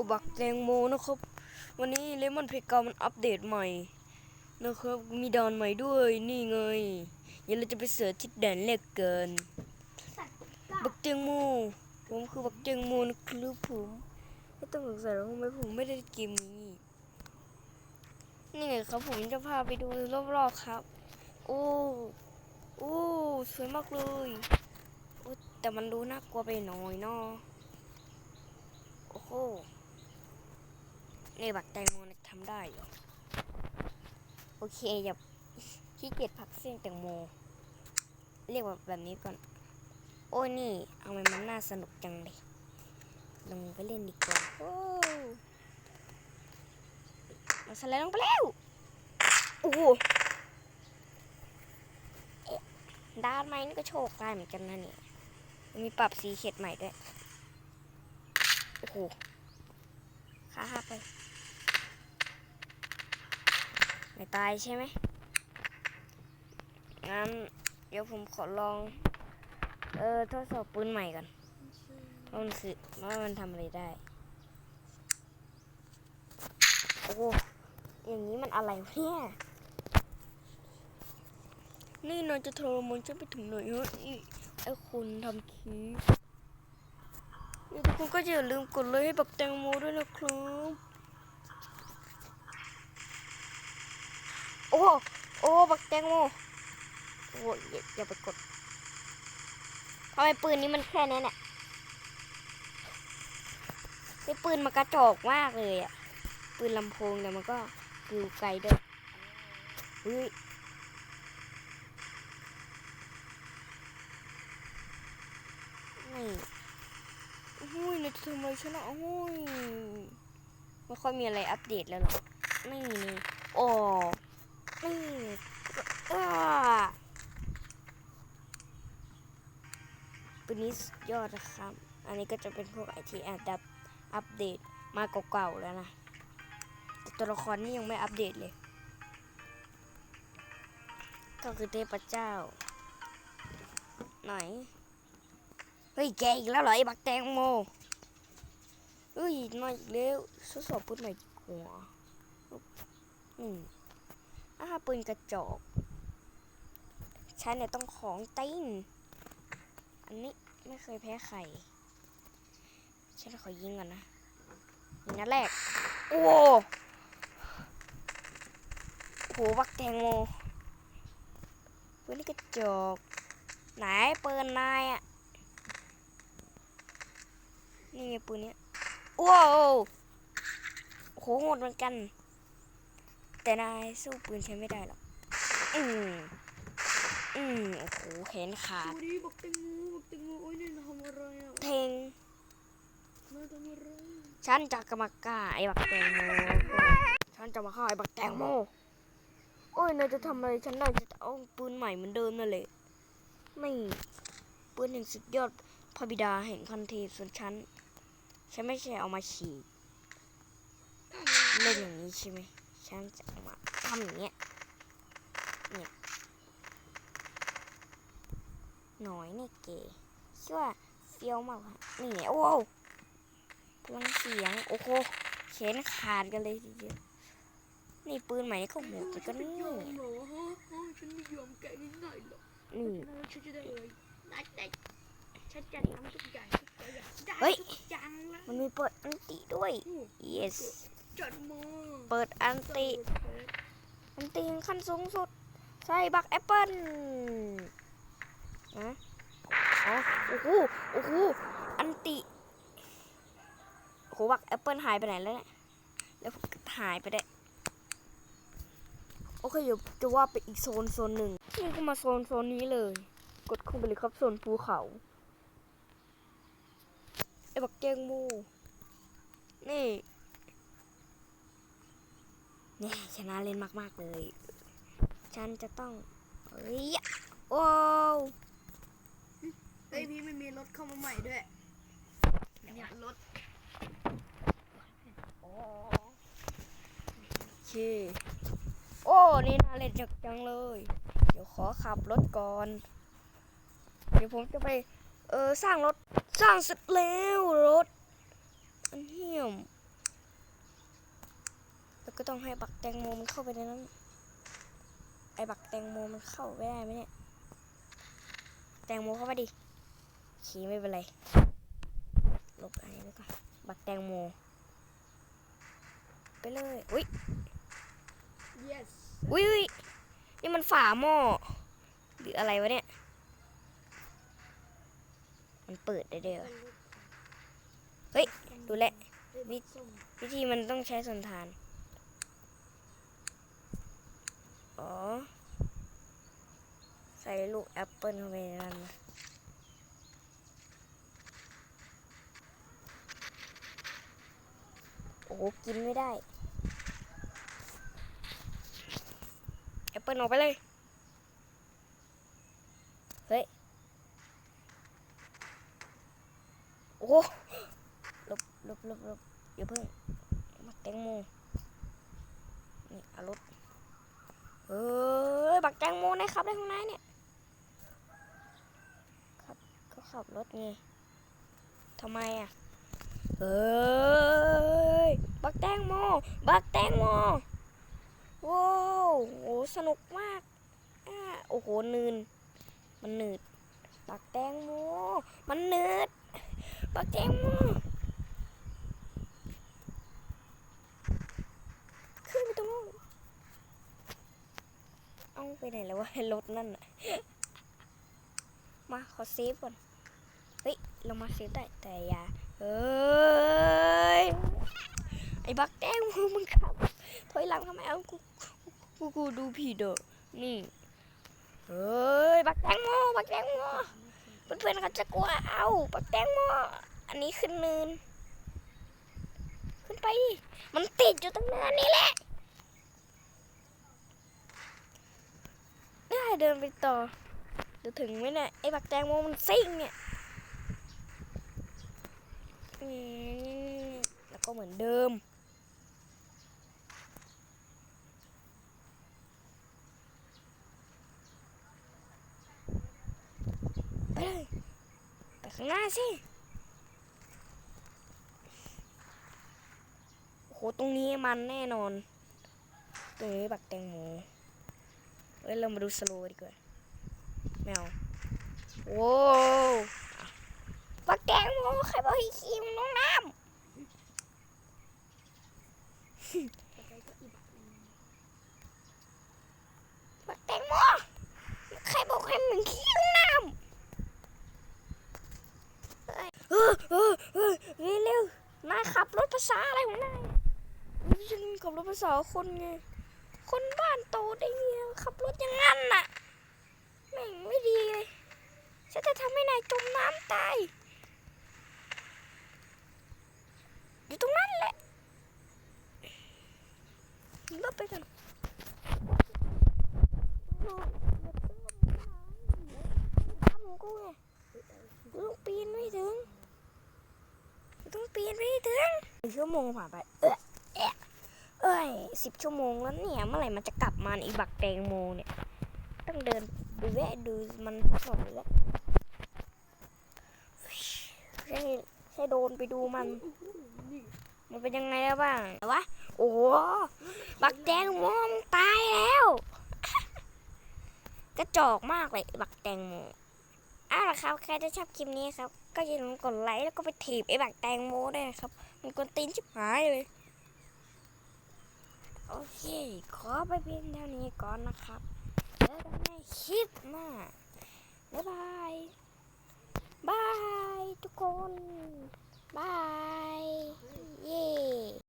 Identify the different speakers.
Speaker 1: กบักแตงโมนะครับ วันนี้เลมอนเพกามันอัปเดตใหม่นะครับ มีดอนใหม่ด้วยนี่ไงเดี๋ยวเราจะไปเสิร์ชที่แดนแรกเกิน บักแตงโมผมคือบักแตงโมนะครับผมไม่ต้องสงสัยหรอกทำไมผมไม่ได้เกมนี้นี่ไงครับผมจะพาไปดูรอบๆครับ โอ้โอ้สวยมากเลยโอ้แต่มันดูน่ากลัวไปหน่อยเนาะโอ้โห นี่บักแตงโมทำได้เหรอ โอเคอย่าขี้เกียจผักเส้นแตงโม เรียกว่าแบบนี้ก่อน โอ้ยนี่ เอามันมันน่าสนุกจังเลย ลงไปเล่นดีกว่าโอ้มาสไลด์ลงไปแล้วโอ้โหเอ๊ะด้านไม้นี่ก็โชคได้เหมือนกันนะเนี่ยมีปรับสีเข็ดใหม่ด้วย โอ้โหขาหักไป ไม่ตายใช่ไหมงั้นเดี๋ยวผมขอลอง เออทดสอบปืนใหม่ก่อนว่ามันคือว่ามันทำอะไรได้ โอ้อย่างนี้มันอะไรเนี่ยนี่นายจะทรมานฉันไปถึงไหนฮะนี่ไอ้คุณทำคีนี่ทุกคนก็อย่าลืมกดไลค์ให้บักแตงโมด้วยนะครับ โอ้โหโอ้บักแตงโมโอ้ยอย่าอย่าไปกดทำไมปืนนี้มันแค่นี้เนี่ยไอ้ปืนมันกระจอกมากเลยอะปืนลำโพงแต่มันก็อยู่ไกลด้วยเฮ้ยนี่หุ้ยเนี่ยทำไมชนะหุ้ยไม่ค่อยมีอะไรอัปเดตแล้วหรอนี่นี่โอ้ นี่ปืนนี้ยอดนะครับ อันนี้ก็จะเป็นพวกไอทีอาจจะอัปเดตมาเก่าๆแล้วนะ แต่ตัวละครนี่ยังไม่อัปเดตเลย ก็คือเทพเจ้า ไหน เฮ้ยแกอีกแล้วเหรอไอ้บักแตงโมเฮ้ยมาอีกแล้วทดสอบปืนใหม่ดีกว่าอืม อ่าปืนกระจกฉันเนี่ยต้องของติ้งอันนี้ไม่เคยแพ้ใคร ฉันขอยิงก่อนนะยิงนัดแรก โอ้โหโหบักแตงโมปืนกระจก ไหนปืนนายอะนี่ไงปืนเนี้ยว้าวโอ้โหโหดเหมือนกัน แต่นายสู้ปืนใช้ไม่ได้หรอก อืมอืมโอ้โหเห็นขา
Speaker 2: ส
Speaker 1: ด
Speaker 2: วัสดีบักแตงโมบักแตงโมโอ้ยนี่ทำอะไรอะ
Speaker 1: เทง
Speaker 2: นายทำอะไร
Speaker 1: ฉันจะกำมากล้าไอ้บักแตงโมฉันจะมาฆ่าไอ้บักแตงโมโอ้ยนายจะทำอะไรฉันนายจะเอาปืนใหม่เหมือนเดิมนั่นแหละไม่ปืนแห่งสุดยอดพระบิดาแห่งคันเทพส่วนฉันฉันไม่ใช่เอามาฉีกเล่นอย่างนี้ใช่ไหม ฉันจะเอามาทำอย่างเงี้ยเนี่ยหน่อยนี่เก๋คิดว่าเฟี้ยวมากค่ะนี่ไงโอ้โหพลังเสียงโอ้โหเขนขาดกันเลยทีเดียวนี่ปืนใหม่นี่ก็โหดแต่ก็
Speaker 2: ไม่
Speaker 1: นี่
Speaker 2: ยอมเหรอฮะฮะฉันไม่ยอมแกง่ายๆหรอก
Speaker 1: นี่
Speaker 2: นายฉันจะได้เลยได้ได้ฉันจะทำทุกอย่างทุกอย่างได้
Speaker 1: เฮ้ย
Speaker 2: ทุกอย่างเลย
Speaker 1: มันมีเปิดอันติด้วย yes
Speaker 2: จัดมา
Speaker 1: เปิดอันติ อันติขั้นสูงสุด ใส่บักแอปเปิ้ลนะอ๋อโอ้โหโอ้โหอันติโอ้โหบักแอปเปิ้ลหายไปไหนแล้วเนี่ยแล้วหายไปได้โอเคเดี๋ยวจะว่าไปอีกโซนโซนหนึ่งนี่ก็มาโซนโซนนี้เลย กดเข้าไปเลยครับโซนภูเขาไอ้บักแกงมูนี่ เนี่ยชนะเล่นมากๆเลย ฉันจะต้องเฮ้ยโอ้ว
Speaker 2: เฮ้ยพี่ไม่มีรถเข้ามาใหม่ด้วยเนี่ยรถ
Speaker 1: โอเคโอ้ นี่น่าเล่นจังจังเลย เดี๋ยวขอขับรถก่อน เดี๋ยวผมจะไป เออสร้างรถ สร้างเสร็จแล้วรถ อันเหี้ยม ก็ต้องให้บักแตงโมมันเข้าไปในนั้น ไอ้บักแตงโมมันเข้าไปได้ไหมเนี่ย แตงโมเข้ามาดิ ขี่ไม่เป็นไร ลบอันนี้แล้วก็บักแตงโม ไปเลย อุ้ย
Speaker 2: yes
Speaker 1: อุ้ยอุ้ยนี่มันฝาหม้อหรืออะไรวะเนี่ย มันเปิดได้เดียวเฮ้ย ดูแลววิ
Speaker 2: ส้ม
Speaker 1: วิธีมันต้องใช้สันฐาน อ๋อ ใส่ลูกแอปเปิลเข้าไปนนั้นนะโอ้กินไม่ได้ แอปเปิลออกไปเลย เฮ้ย โอ้ลบลบลบลบอย่าเพิ่งบักแตงโมนี่อารถ เอ้ย บักแตงโมนะครับได้ข้างในเนี่ยครับเขาขับรถไงทำไมอะ เฮ้ย บักแตงโม บักแตงโมว้าวโอ้สนุกมากอ่าโอ้โหนืน มันหนืด บักแตงโม มันหนืด บักแตงโม ขึ้นไปตรงนู้นเอา ไปไหนแล้ววะรถนั่นน่ะมาขอเซฟก่อน เฮ้ยเรามาเซฟได้แต่อย่าเฮ้ยไอ้บักแตงโมมึงขับถอยหลังทำไมเอากูกูกูดูผิดเด้อนี่เฮ้ยบักแตงโมบักแตงโมเพื่อนๆเขาจะกลัวเอาบักแตงโมอันนี้ขึ้นเนิน ขึ้นไปดิมันติดอยู่ตรงเนินนี่แหละ ได้เดินไปต่อเดี๋ยวถึงไหมเนี่ยไอ้บักแตงโมมันซิ่งเนี่ยอืมแล้วก็เหมือนเดิม ไปเลยไปข้างหน้าสิโอ้โหตรงนี้มันแน่นอนตรงนี้บักแตงโม เอ้ยเรามาดูสโลว์ดีกว่าแมวโว้วอะบักแตงโมใครบอกให้ขี่มันลงน้
Speaker 2: อไปก็อีบักหนึ่งำ
Speaker 1: บักแตงโมใครบอกให้มึงขี่ลงน้ำเอ้ยเอเออเออเร็วเร็วนายขับรถภาษาอะไรของนายฉันขับรถภาษาคนไง คนบ้านโตได้เงี้ย ขับรถอย่างนั้นน่ะแม่งไม่ดีเลยฉันจะทำให้นายจมน้ำตายอยู่ตรงนั้นแหละลบไปกันทำกูไงกูต้องปีนไม่ถึงกูต้องปีนไม่ถึงหนึ่งชั่วโมงผ่านไปเอะเอะ เอ้ยสิบชั่วโมงแล้วเนี่ยเมื่อไหร่มันจะกลับมาอีบักแตงโมเนี่ย ต้องเดินดูแวะดูมันสดแล้วใช่ใช่โดนไปดูมัน มันเป็นยังไงแล้วบ้างวะโอ้โหบักแตงโมมตายแล้วกระจอกมากเลยบักแตงโมอ้าวครับใครจะชอบคลิปนี้ครับ ก็อย่าลืมกดไลค์แล้วก็ไปถีบไอ้บักแตงโมด้วยนะครับ มันกวนตีนชิบหายเลย โอเค ขอไปเพียงเท่านี้ก่อนนะครับแล้วกันคลิปหน้าบ๊ายบายบายทุกคนบาย เย่